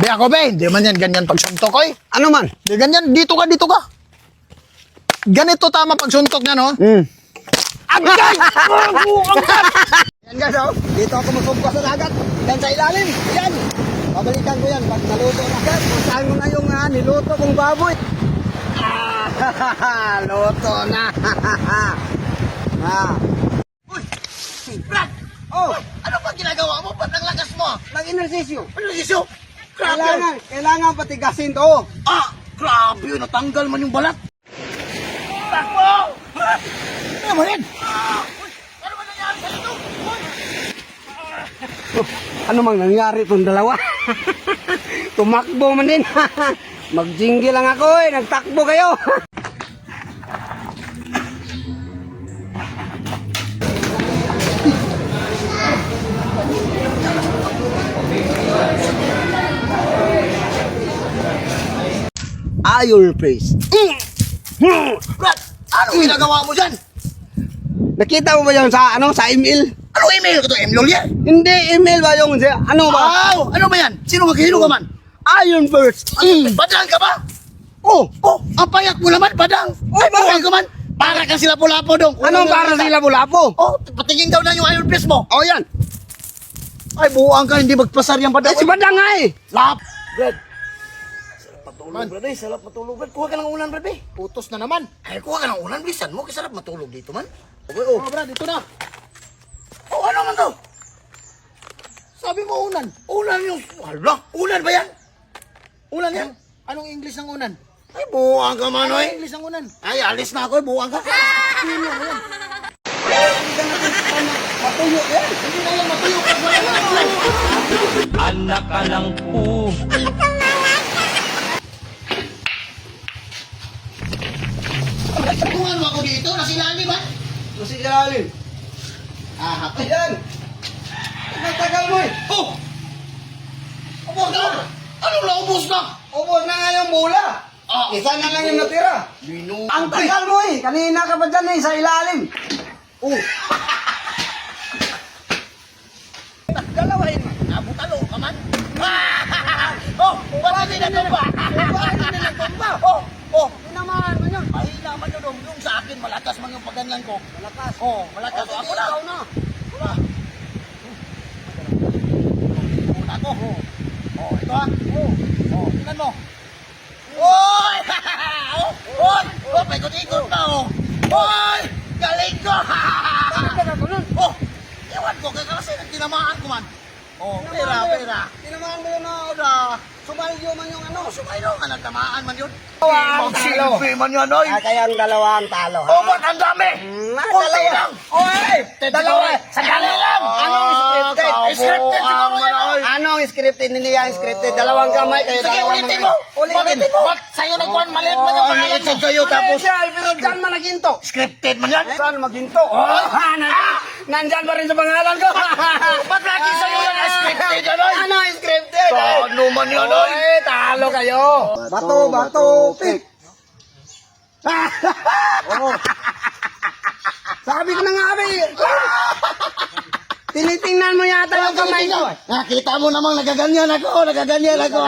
Be ako be, hindi man yan ganyan pagsuntok oy. Ano man? Hindi ganyan, dito ka, dito ka. Ganito tama pagsuntok niya, no? Hmm. Agay! Agay! Yan guys, oh. Dito ako magkumpa sa dagat. Yan sa ilalim. Yan. Babalikan ko yan pag naluto na. Yan, puntahan mo na yung ah, niluto kong baboy. Ah, luto na. ah. Uy! Brad! Oh, Ano ba ginagawa mo? Ba't ang lakas mo? nag-inersisyo. Ano isyo? Grabe! Kailangan, kailangan patigasin to. Ah! Grabe! Natanggal man yung balat! Takbo! Ano mo rin? Ah! Uy! Ano ba nangyari sa ito? Uy! Ano mang nangyari itong dalawa? Tumakbo man din. Magjinggi lang ako eh. Nagtakbo kayo. Ayon praise. Brad! Ano ginagawa mo dyan? Nakita mo ba yung sa ano sa email? Ano email ko to? Email yan? Hindi email ba yung ano ba? Wow! Ano ba yan? Sino maghihilo ka man? Ayon first. Mm. Badang ka ba? Oh, Oh! Ang payak mo naman, badang! Uy, bakit? ka man! Para kang sila pulapo dong! anong para sila bulapo? Oh! Patingin daw na yung iron press mo! Oh, yan. Ay, buwang ka, hindi magpasar yung Eh, badang! si Badang nga eh. Lap! Brad! Matulog, Brad eh. Sarap matulog, Brad. Kuha ka ng unan, Brad eh. Putos na naman. Ay, kuha ka ng unan. Bilisan mo. Kasarap matulog dito, man. Okay, oh. Brad, ito na. Oh, ano man to? Sabi mo unan. Unan yung... Hala, unan ba yan? Unan yan? Anong English ng unan? Ay, buwang ka man, oy. English ng unan? Ay, alis na ako, eh. Buwang ka. Hindi na yan. Matuyo yan. Hindi na yan matuyo pag wala na ulan. Anak ka lang Kuha mo ako dito. Nasilali ba? Kasi ilalim. Ah, hapay. Ayan. Nagtagal mo eh. Oh! Ubos na! Anong naubos na? Ubos na nga yung mula. Ah, Isa na lang yung natira. Ang tagal mo eh. Kanina ka pa dyan eh, sa ilalim. Oh! Dalawahin mo. Nabutalo ka man. oh! Ba't hindi natumba? Ba't hindi natumba? Oh! Oh! Tinamaan mo yun. Yun. oh. Yung sa akin, malakas man yung paganyan ko. Malakas. Oh, malakas. Oh, ako na. na. Wala. Una ko. Oh, ito ha. Oh, oh, tingnan mo. Oy! oh, oy! Oh, paikot-ikot na oh. Oy! Galing ko! oh, ewan ko, kasi tinamaan ko man. Oh, pera, pera. Tinamaan mo yun na oda. Sumalyo man yung ano. Oh, sumayro nga, nagtamaan man yun. Ang Magsilbi man yan, oy. Ah, kaya ang dalawa ang talo. Oh, ba't ang dami? Hmm, Kunti dalawa. lang. Oy! Dalawa. Sandali lang. Anong scripted? Ah, Scripted siguro yan, oy. Anong scripted hindi yan scripted? Dalawang kamay kayo. Sige, dalawang ulitin mga- mo. Ulitin mo. Ba't sa'yo nagkuhan maliit man yung pangalan mo? sa'yo tapos Siya, pero dyan man naginto. scripted man yan. Saan maginto? Oh, nandyan, nandyan pa rin sa pangalan ko. Ba't lagi sa'yo ang scripted? Ano ang scripted? Paano man yan, oy? Oy, talo kayo. Bato, bato, pick. Sabi ko na nga, abi. Tinitingnan mo yata yung kamay ko. Nakita mo namang nagaganyan ako, nagaganyan ako.